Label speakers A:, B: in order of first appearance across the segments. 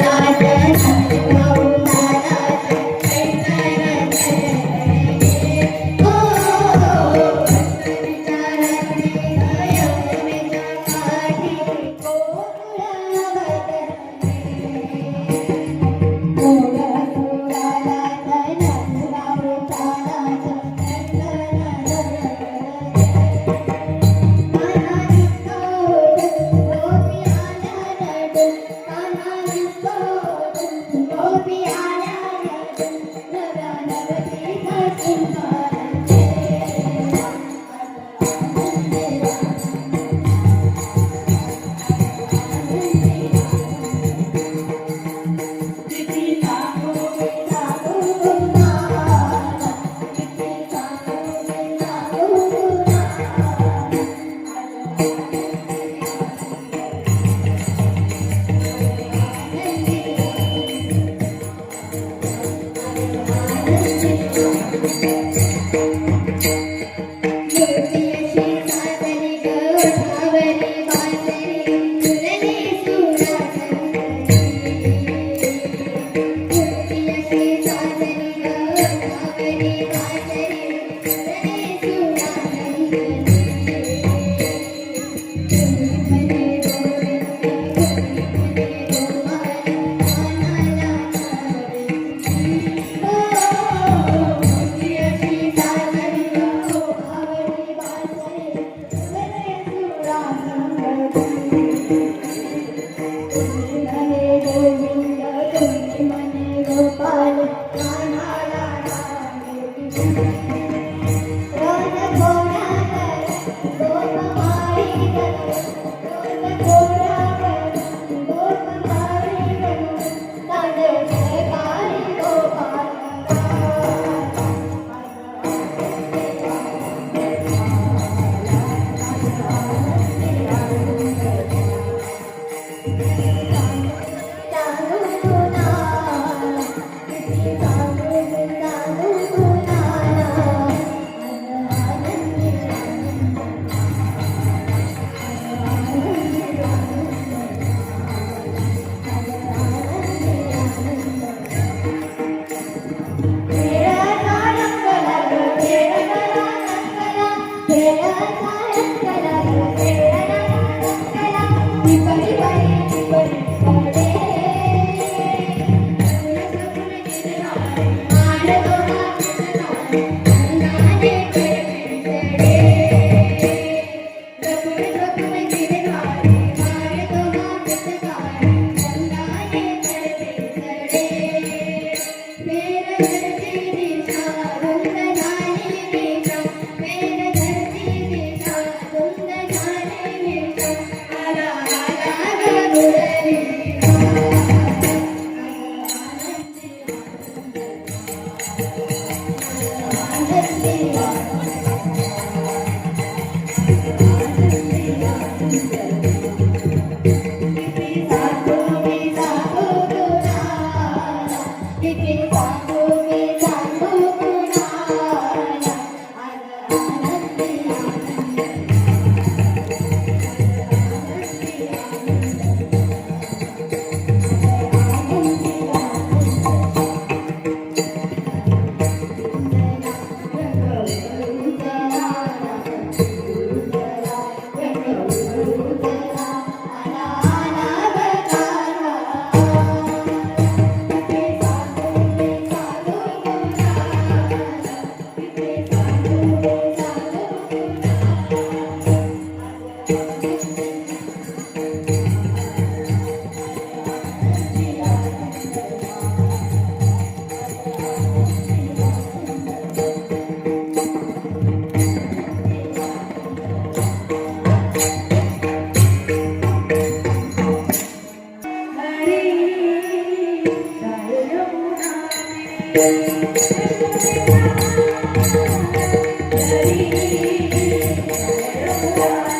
A: I can't Música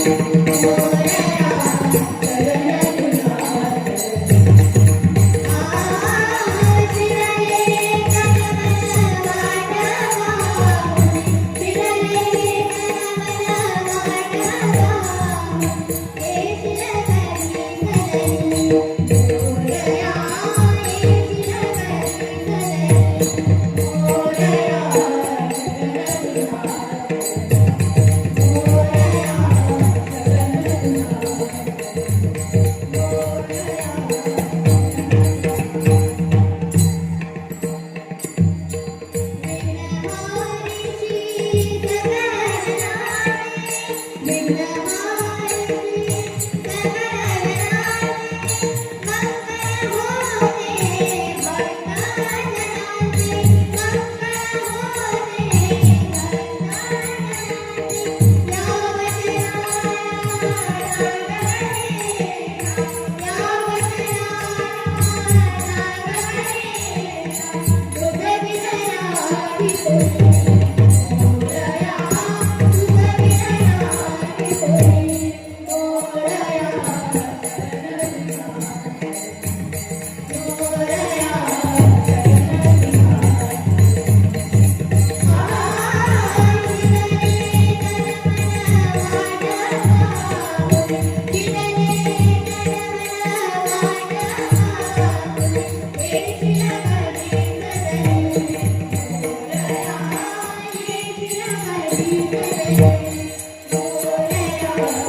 A: समोर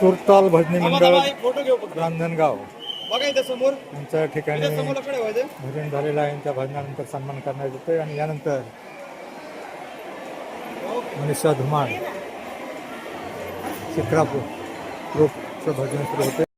B: सुरताल भजनी मंडळ रांजणगाव.
A: बघा इथं समोर.
B: यांच्या ठिकाणी
A: समोर
B: भजन झालेलं आहे. यांच्या भजनानंतर सन्मान करण्यात येतोय. आणि यानंतर मनीषा धुमाळ शिक्रापूर ग्रुपचं भजन सुरू होते